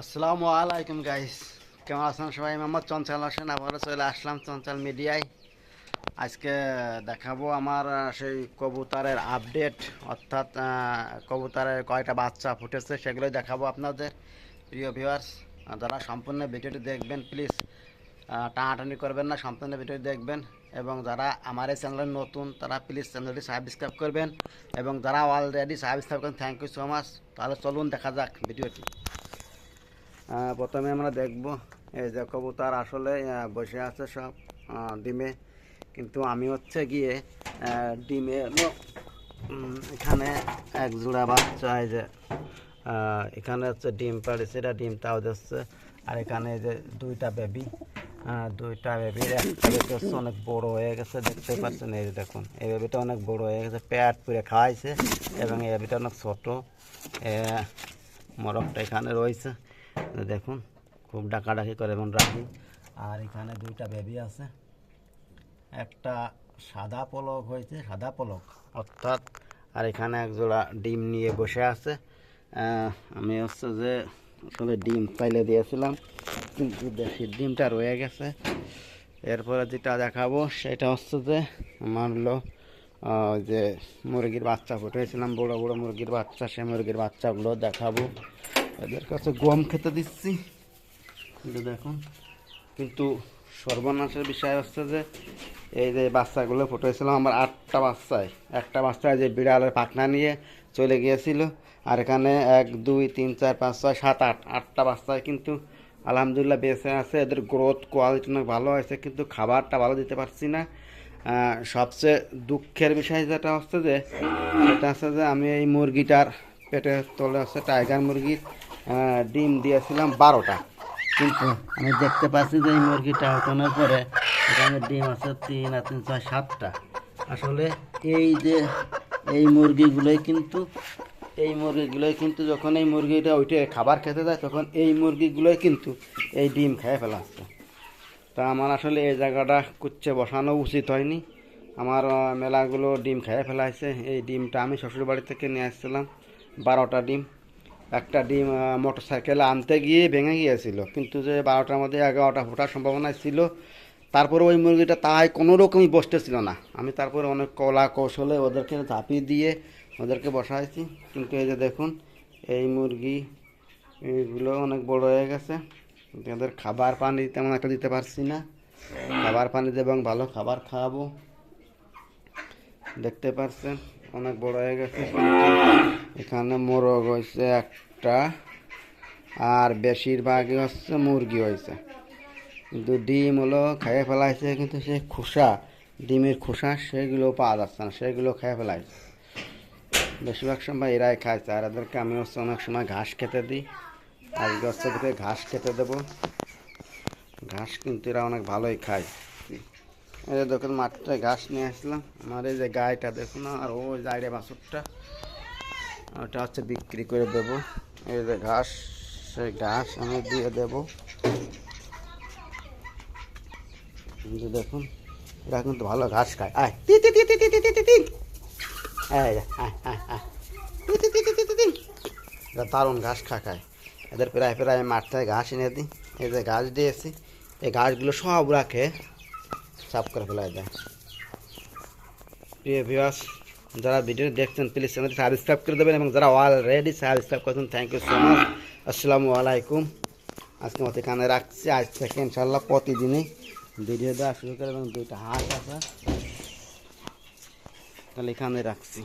আসসালামু আলাইকুম গাইস কেমন আছেন সবাই? মোহাম্মদ চঞ্চল হোসেন। আবারও চলে আসলাম চঞ্চল মিডিয়ায়। আজকে দেখাবো আমার সেই কবুতরের আপডেট অর্থাৎ কবুতরের কয়টা বাচ্চা ফুটেছে, সেগুলোই দেখাবো আপনাদের। প্রিয় ভিউয়ার্স যারা সম্পূর্ণ ভিডিওটি দেখবেন প্লিজ টানাটানি করবেন না, সম্পূর্ণ ভিডিওটি দেখবেন। এবং যারা আমার এই চ্যানেলে নতুন, তারা প্লিজ চ্যানেলটি সাবস্ক্রাইব করবেন। এবং যারা অলরেডি সাবস্ক্রাইব করেন থ্যাংক ইউ সো মাচ তাহলে চলুন, দেখা যাক ভিডিওটি। প্রথমে আমরা দেখব এই যে কবুতর আসলে বসে আছে সব ডিমে। কিন্তু আমি হচ্ছে গিয়ে ডিমে এখানে এক জোড়া বাচ্চা, এই যে এখানে হচ্ছে ডিম পাড়েছে, এটা ডিমটাও দিচ্ছে। আর এখানে যে দুইটা বেবি দুইটা বেবির বেবি হচ্ছে অনেক বড় হয়ে গেছে, দেখতে পাচ্ছেন, এই দেখুন, এই বেবিটা অনেক বড় হয়ে গেছে, পেট পুরে খাওয়াইছে, এবং এই বেবিটা অনেক ছোট মরকটা এখানে রয়েছে। দেখুন, খুব ডাকাডাকি করে এবং রাখি আর এখানে দুইটা বেবি আছে। একটা সাদা পলক হয়েছে, সাদা পলক, অর্থাৎ, আর এখানে এক জোড়া ডিম নিয়ে বসে আছে। আমি হচ্ছে যে আসলে ডিম পাইলে দিয়েছিলাম, কিন্তু দেশির ডিমটা রয়ে গেছে। এরপরে যেটা দেখাবো, সেটা হচ্ছে যে আমার হলো যে মুরগির বাচ্চা ফুটেছিলাম, বড় বড় মুরগির বাচ্চা সে মুরগির বাচ্চাগুলো দেখাবো। এদের কাছে গম খেতে দিচ্ছি। কিন্তু দেখুন। কিন্তু সর্বনাশের বিষয় হচ্ছে যে, এই যে বাচ্চাগুলো ফুটেছিলাম আমার আটটা বাচ্চায় একটা বাচ্চায় যে বিড়ালের পাখনা নিয়ে চলে গিয়েছিল, আর এখানে এক, দুই, তিন, চার, পাঁচ, ছয়, সাত, আট, আটটা বাচ্চায় কিন্তু আলহামদুলিল্লাহ বেঁচে আছে। এদের গ্রোথ কোয়ালিটি অনেক ভালো হয়েছে, কিন্তু খাবারটা ভালো দিতে পারছি না। সবচেয়ে দুঃখের বিষয় যেটা হচ্ছে যে সেটা হচ্ছে যে আমি এই মুরগিটার পেটে তোলে হচ্ছে টাইগার মুরগির ডিম দিয়েছিলাম বারোটা। কিন্তু আমি দেখতে পাচ্ছি যে এই মুরগিটা ওঠানোর পরে এখানে ডিম আছে তিন আর তিন ছয় সাতটা। আসলে এই যে এই মুরগিগুলোই কিন্তু, এই মুরগিগুলোই কিন্তু যখন এই মুরগিটা ওইটা খাবার খেতে যায়, তখন এই মুরগিগুলোই কিন্তু এই ডিম খেয়ে ফেলাচ্ছে তা আমার আসলে এই জায়গাটা কুচ্ছে বসানো উচিত হয়নি। আমার মেলাগুলো ডিম খেয়ে ফেলাইছে এই ডিমটা আমি শ্বশুরবাড়ি থেকে নিয়ে আসছিলাম, বারোটা ডিম। একটা ডিম মোটর সাইকেলে আনতে গিয়ে ভেঙে গিয়েছিল। কিন্তু যে বারোটার মধ্যে এগারোটা ফোটার সম্ভাবনা ছিল। তারপরে ওই মুরগিটা তাই কোনো রকমই বসতেছিল না। আমি তারপরে অনেক কলা কৌশলে ওদেরকে ঝাঁপিয়ে দিয়ে ওদেরকে বসাইছি। কিন্তু এই যে দেখুন, এই মুরগি এইগুলো অনেক বড় হয়ে গেছে। ওদের খাবার পানি তেমন একটা দিতে পারছি না। খাবার পানি দেবো এবং ভালো খাবার খাওয়াবো। দেখতে পাচ্ছেন অনেক বড় হয়ে গেছে। এখানে মোরগ হয়েছে একটা, আর বেশিরভাগই হচ্ছে মুরগি হয়েছে। কিন্তু ডিম হলো খেয়ে ফেলাইছে, কিন্তু সেই খোসা, ডিমের খোসা সেগুলো পাওয়া যাচ্ছে না, সেগুলো খেয়ে ফেলাইছে। বেশিরভাগ সময় এরাই খাইছে, আর এদেরকে আমি হচ্ছে অনেক সময় ঘাস খেতে দিই। আজকে হচ্ছে ঘাস খেতে দেবো। ঘাস কিন্তু এরা অনেক ভালোই খায়। এই যে দেখুন মাঠটা ঘাস নিয়ে আসলাম আমার এই যে গাইটা দেখুন আর ওই জায়গায় বাছুরটা ওটা হচ্ছে বিক্রি করে দেবো এই যে ঘাস সেই ঘাস আমি দিয়ে দেবো দেখুন এরা কিন্তু ভালো ঘাস খায় আয় তি তি তি তি তি তি। আয় আয় আয়। এরা দারুণ ঘাস খা খায় এদের প্রায় প্রায় মাঠ থেকে ঘাস এনে দিই এই যে ঘাস দিয়েছি এই ঘাসগুলো সব রাখে সাফ করে ফেলা যায় প্রিয় ভিউয়ার্স যারা ভিডিও দেখছেন প্লিজ চ্যানেলটি সাবস্ক্রাইব করে দেবেন এবং যারা অলরেডি সাবস্ক্রাইব করেছেন থ্যাংক ইউ সো মাচ আসসালামু আলাইকুম। আজকে মতো এখানে রাখছি। আজ থেকে ইনশাল্লাহ প্রতিদিনই ভিডিও দেওয়া শুরু করে এবং দুইটা হাঁস আছে। তাহলে এখানে রাখছি।